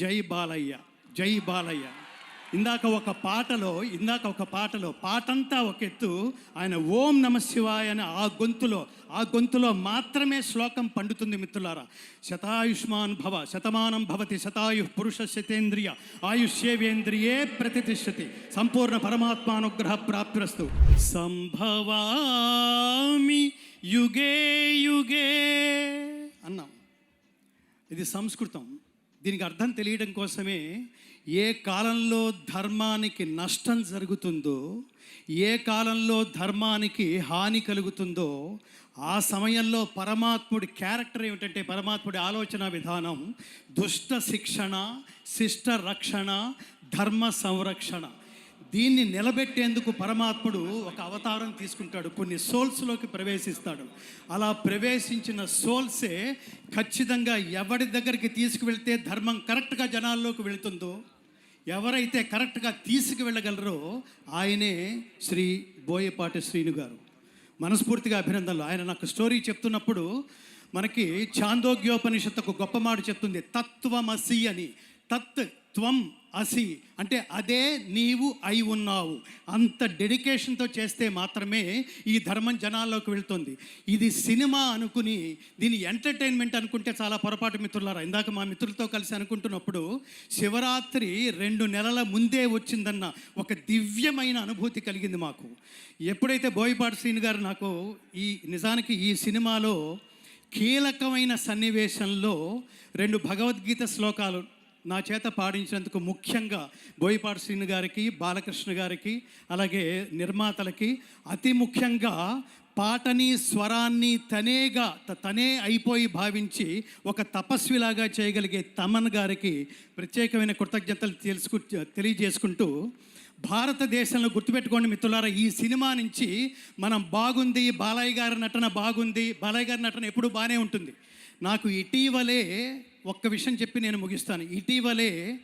జై బాలయ్య జై బాలయ్య. ఇందాక ఒక పాటలో ఇందాక ఒక పాటలో పాటంతా ఒక ఎత్తు ఆయన ఓం నమ శివాయ అని ఆ గొంతులో ఆ గొంతులో మాత్రమే శ్లోకం పండుతుంది మిత్రులారా. శతాయుష్మాన్ భవ శతమానం భవతి శతాయు పురుష శతేంద్రియ ఆయుష్యేవేంద్రియే ప్రతిష్టతి. సంపూర్ణ పరమాత్మానుగ్రహ ప్రాప్తిరస్తు. సంభవామి యుగే యుగే అన్నాం. ఇది సంస్కృతం. దీనికి అర్థం తెలియడం కోసమే ఏ కాలంలో ధర్మానికి నష్టం జరుగుతుందో ఏ కాలంలో ధర్మానికి హాని కలుగుతుందో ఆ సమయంలో పరమాత్ముడి క్యారెక్టర్ ఏమిటంటే పరమాత్ముడి ఆలోచన విధానం దుష్ట శిక్షణ శిష్ట రక్షణ ధర్మ సంరక్షణ. దీన్ని నిలబెట్టేందుకు పరమాత్ముడు ఒక అవతారం తీసుకుంటాడు. కొన్ని సోల్స్లోకి ప్రవేశిస్తాడు. అలా ప్రవేశించిన సోల్సే ఖచ్చితంగా ఎవరి దగ్గరికి తీసుకువెళ్తే ధర్మం కరెక్ట్గా జనాల్లోకి వెళుతుందో ఎవరైతే కరెక్ట్గా తీసుకువెళ్ళగలరో ఆయనే శ్రీ బోయపాటి శ్రీను గారు. మనస్ఫూర్తిగా అభినందనలు. ఆయన నాకు స్టోరీ చెప్తున్నప్పుడు మనకి చాందోగ్యోపనిషత్తు ఒక గొప్ప మాట చెప్తుంది. తత్వమసి అని. తత్ త్వం అసి. అంటే అదే నీవు అయి ఉన్నావు. అంత డెడికేషన్తో చేస్తే మాత్రమే ఈ ధర్మం జనాల్లోకి వెళ్తుంది. ఇది సినిమా అనుకుని దీని ఎంటర్టైన్మెంట్ అనుకుంటే చాలా పొరపాటు మిత్రులారా. ఇందాక మా మిత్రులతో కలిసి అనుకుంటున్నప్పుడు శివరాత్రి రెండు నెలల ముందే వచ్చిందన్న ఒక దివ్యమైన అనుభూతి కలిగింది మాకు. ఎప్పుడైతే బోయపాటి శ్రీని గారు నాకు ఈ నిజానికి ఈ సినిమాలో కీలకమైన సన్నివేశంలో రెండు భగవద్గీత శ్లోకాలు నా చేత పాడించినందుకు ముఖ్యంగా బోయపాటి శ్రీను గారికి బాలకృష్ణ గారికి అలాగే నిర్మాతలకి అతి ముఖ్యంగా పాటని స్వరాన్ని తనేగా త- తనే అయిపోయి భావించి ఒక తపస్విలాగా చేయగలిగే తమన్ గారికి ప్రత్యేకమైన కృతజ్ఞతలు తెలుసుకు తెలియజేసుకుంటూ భారతదేశంలో గుర్తుపెట్టుకోండి మిత్రులారా ఈ సినిమా నుంచి మనం బాగుంది బాలయ్య గారి నటన బాగుంది బాలయ్య గారి నటన ఎప్పుడు బాగానే ఉంటుంది. నాకు ఇటీవలే ఒక్క విషయం చెప్పి నేను ముగిస్తాను. ఇటీవలే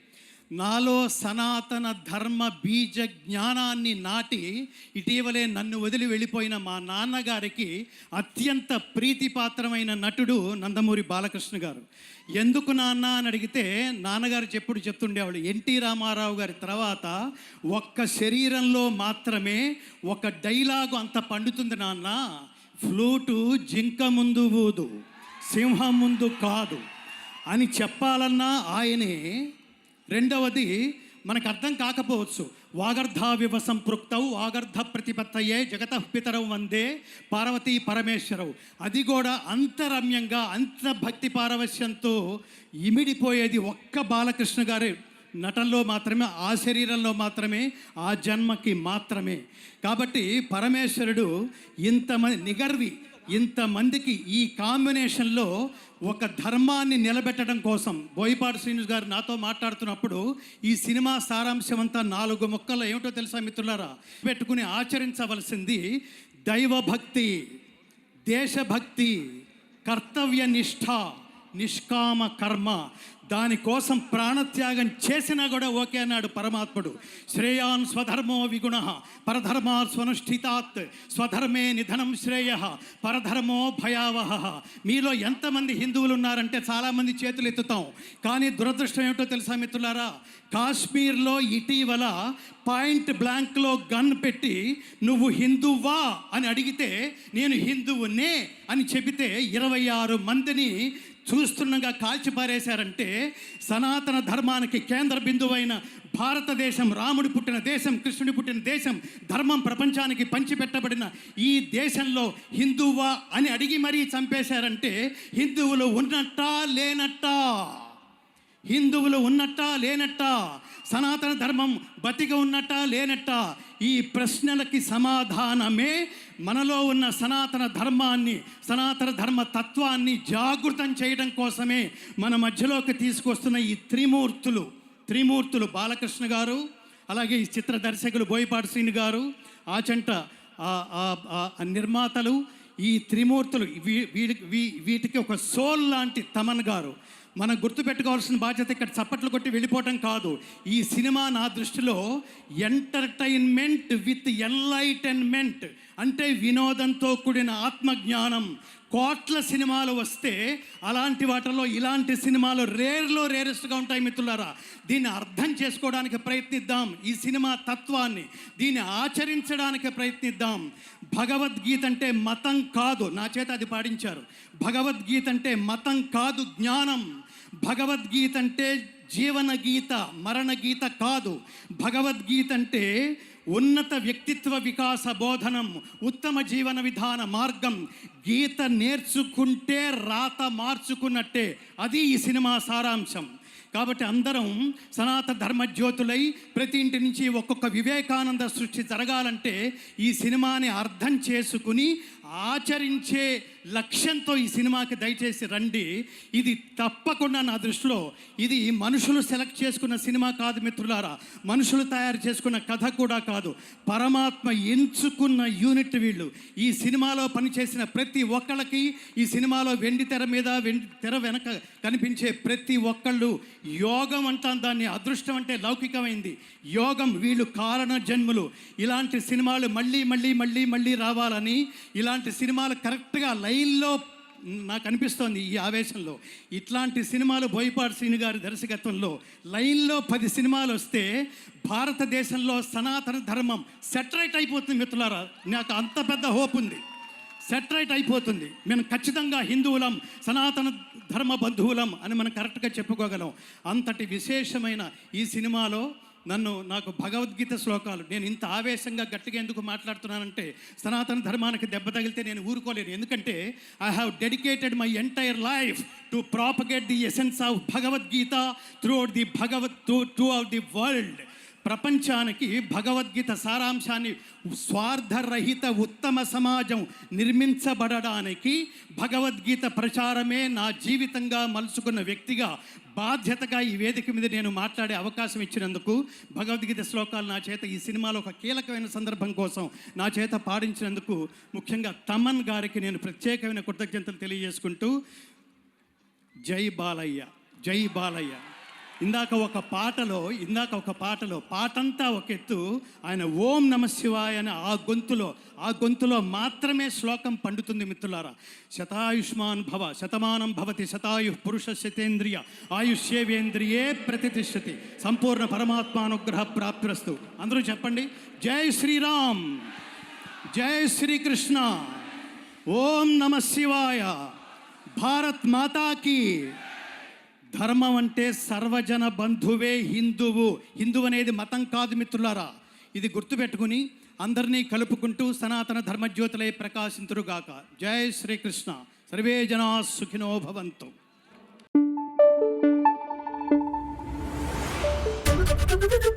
నాలో సనాతన ధర్మ బీజ జ్ఞానాన్ని నాటి ఇటీవలే నన్ను వదిలి వెళ్ళిపోయిన మా నాన్నగారికి అత్యంత ప్రీతిపాత్రమైన నటుడు నందమూరి బాలకృష్ణ గారు. ఎందుకు నాన్న అని అడిగితే నాన్నగారు చెప్పుడు చెప్తుండేవాళ్ళు ఎన్టీ రామారావు గారి తర్వాత ఒక్క శరీరంలో మాత్రమే ఒక డైలాగు అంత పండుతుంది నాన్న. ఫ్లూటు జింక ముందు ఊదు. సింహం ముందు కాదు అని చెప్పాలన్నా ఆయనే రెండవది మనకు అర్థం కాకపోవచ్చు. వాగర్ధ వాగర్ధావివ సంపృక్తౌ వాగర్ధ ప్రతిపత్తయే జగత పితరౌ వందే పార్వతీ పరమేశ్వరవు అది కూడా అంతరమ్యంగా అంత భక్తి పారవశ్యంతో ఇమిడిపోయేది ఒక్క బాలకృష్ణ గారి. నటనలో మాత్రమే ఆ శరీరంలో మాత్రమే ఆ జన్మకి మాత్రమే. కాబట్టి పరమేశ్వరుడు ఇంతమంది నిగర్వి ఇంతమందికి ఈ కాంబినేషన్లో ఒక ధర్మాన్ని నిలబెట్టడం కోసం బోయపాటి శ్రీనివాస్ గారు నాతో మాట్లాడుతున్నప్పుడు ఈ సినిమా సారాంశం అంతా నాలుగు మొక్కలు ఏమిటో తెలుసా మిత్రులారా? పెట్టుకుని ఆచరించవలసింది దైవభక్తి దేశభక్తి కర్తవ్య నిష్ఠ నిష్కామ కర్మ. దానికోసం ప్రాణత్యాగం చేసినా కూడా ఓకే అన్నాడు పరమాత్ముడు. శ్రేయాన్ స్వధర్మో విగుణ పరధర్మా స్వనుష్ఠితాత్ స్వధర్మే నిధనం శ్రేయ పరధర్మో భయావహ. మీలో ఎంతమంది హిందువులు ఉన్నారంటే చాలామంది చేతులు ఎత్తుతాం. కానీ దురదృష్టం ఏమిటో తెలుసా మిత్రులారా? కాశ్మీర్లో ఇటీవల పాయింట్ బ్లాంక్లో గన్ పెట్టి నువ్వు హిందువా అని అడిగితే నేను హిందువునే అని చెబితే ఇరవై ఆరు మందిని చూస్తుండగా కాల్చిపారేశారంటే సనాతన ధర్మానికి కేంద్ర బిందువైన భారతదేశం రాముడు పుట్టిన దేశం కృష్ణుడి పుట్టిన దేశం ధర్మం ప్రపంచానికి పంచిపెట్టబడిన ఈ దేశంలో హిందువా అని అడిగి మరీ చంపేశారంటే హిందువులు ఉన్నట్టా లేనట్టా? హిందువులు ఉన్నట్టా లేనట్టా? సనాతన ధర్మం బతిక ఉన్నట్టా లేనట్టా? ఈ ప్రశ్నలకి సమాధానమే మనలో ఉన్న సనాతన ధర్మాన్ని సనాతన ధర్మ తత్వాన్ని జాగృతం చేయడం కోసమే మన మధ్యలోకి తీసుకొస్తున్న ఈ త్రిమూర్తులు. త్రిమూర్తులు బాలకృష్ణ గారు అలాగే ఈ చిత్ర దర్శకులు బోయపాటి శ్రీని గారు ఆచంట ఆ- నిర్మాతలు ఈ త్రిమూర్తులు వీ- వీ- వీటికి ఒక సోల్ లాంటి తమన్ గారు. మనం గుర్తుపెట్టుకోవాల్సిన బాధ్యత ఇక్కడ చప్పట్లు కొట్టి వెళ్ళిపోవటం కాదు. ఈ సినిమా నా దృష్టిలో ఎంటర్టైన్మెంట్ విత్ ఎన్లైటన్మెంట్ అంటే వినోదంతో కూడిన ఆత్మజ్ఞానం. కోట్ల సినిమాలు వస్తే అలాంటి వాటిలో ఇలాంటి సినిమాలు రేర్లో రేరెస్ట్గా ఉంటాయి మిత్రులారా. దీన్ని అర్థం చేసుకోవడానికి ప్రయత్నిద్దాం ఈ సినిమా తత్వాన్ని. దీన్ని ఆచరించడానికి ప్రయత్నిద్దాం. భగవద్గీత అంటే మతం కాదు. నా చేత అది పాటించారు భగవద్గీత అంటే మతం కాదు జ్ఞానం. భగవద్గీత అంటే జీవన గీత మరణ గీత కాదు. భగవద్గీత అంటే ఉన్నత వ్యక్తిత్వ వికాస బోధనం ఉత్తమ జీవన విధాన మార్గం. గీత నేర్చుకుంటే రాత మార్చుకున్నట్టే. అది ఈ సినిమా సారాంశం. కాబట్టి అందరం సనాతన ధర్మజ్యోతులై ప్రతి ఇంటి నుంచి ఒక్కొక్క వివేకానంద సృష్టి జరగాలంటే ఈ సినిమాని అర్థం చేసుకుని ఆచరించే లక్ష్యంతో ఈ సినిమాకి దయచేసి రండి. ఇది తప్పకుండా నా దృష్టిలో ఇది మనుషులు సెలెక్ట్ చేసుకున్న సినిమా కాదు మిత్రులారా. మనుషులు తయారు చేసుకున్న కథ కూడా కాదు. పరమాత్మ ఎంచుకున్న యూనిట్ వీళ్ళు. ఈ సినిమాలో పనిచేసిన ప్రతి ఒక్కళ్ళకి ఈ సినిమాలో వెండి తెర మీద వెండి తెర వెనక కనిపించే ప్రతి ఒక్కళ్ళు యోగం అంటాం. దాన్ని అదృష్టం అంటే లౌకికమైంది. యోగం వీళ్ళు కారణ జన్ములు. ఇలాంటి సినిమాలు మళ్ళీ మళ్ళీ మళ్ళీ మళ్ళీ రావాలని ఇలా ఇలాంటి సినిమాలు కరెక్ట్గా లైన్లో నాకు అనిపిస్తోంది ఈ ఆవేశంలో. ఇట్లాంటి సినిమాలు బోయపాటి శ్రీని గారి దర్శకత్వంలో లైన్లో పది సినిమాలు వస్తే భారతదేశంలో సనాతన ధర్మం సెటరైట్ అయిపోతుంది మిత్రులారా. నాకు అంత పెద్ద హోప్ ఉంది. సెటరైట్ అయిపోతుంది. మేము ఖచ్చితంగా హిందువులం సనాతన ధర్మ బంధువులం అని మనం కరెక్ట్గా చెప్పుకోగలం. అంతటి విశేషమైన ఈ సినిమాలో నన్ను నాకు భగవద్గీత శ్లోకాలు నేను ఇంత ఆవేశంగా గట్టిగా ఎందుకు మాట్లాడుతున్నానంటే సనాతన ధర్మానికి దెబ్బ తగిలితే నేను ఊరుకోలేను. ఎందుకంటే I have dedicated my entire life to propagate the essence of Bhagavad Gita throughout the Bhagavat throughout the world ప్రపంచానికి భగవద్గీత సారాంశాన్ని స్వార్థరహిత ఉత్తమ సమాజం నిర్మించబడడానికి భగవద్గీత ప్రచారమే నా జీవితంగా మలుచుకున్న వ్యక్తిగా బాధ్యతగా ఈ వేదిక మీద నేను మాట్లాడే అవకాశం ఇచ్చినందుకు భగవద్గీత శ్లోకాలు నా చేత ఈ సినిమాలో ఒక కీలకమైన సందర్భం కోసం నా చేత పాడించినందుకు ముఖ్యంగా తమన్ గారికి నేను ప్రత్యేకమైన కృతజ్ఞతలు తెలియజేసుకుంటూ జై బాలయ్య జై బాలయ్య. ఇందాక ఒక పాటలో ఇందాక ఒక పాటలో పాటంతా ఒక ఎత్తు ఆయన ఓం నమ శివాయ అని ఆ గొంతులో ఆ గొంతులో మాత్రమే శ్లోకం పండుతుంది మిత్రులారా. శతాయుష్మాన్ భవ శతమానం భవతి శతాయు పురుష శతేంద్రియ ఆయుష్యేవేంద్రియే ప్రతిష్టతి సంపూర్ణ పరమాత్మానుగ్రహ ప్రాప్తిరస్తు. అందరూ చెప్పండి జై శ్రీరామ్ జై శ్రీకృష్ణ ఓం నమ శివాయ భారత్ మాతాకి. ధర్మం అంటే సర్వజన బంధువే హిందువు. హిందువు అనేది మతం కాదు మిత్రులారా. ఇది గుర్తుపెట్టుకుని అందరినీ కలుపుకుంటూ సనాతన ధర్మజ్యోతులై ప్రకాశింతురుగాక. జై శ్రీకృష్ణ. సర్వే జనా సుఖినో భవంతు. Thank you.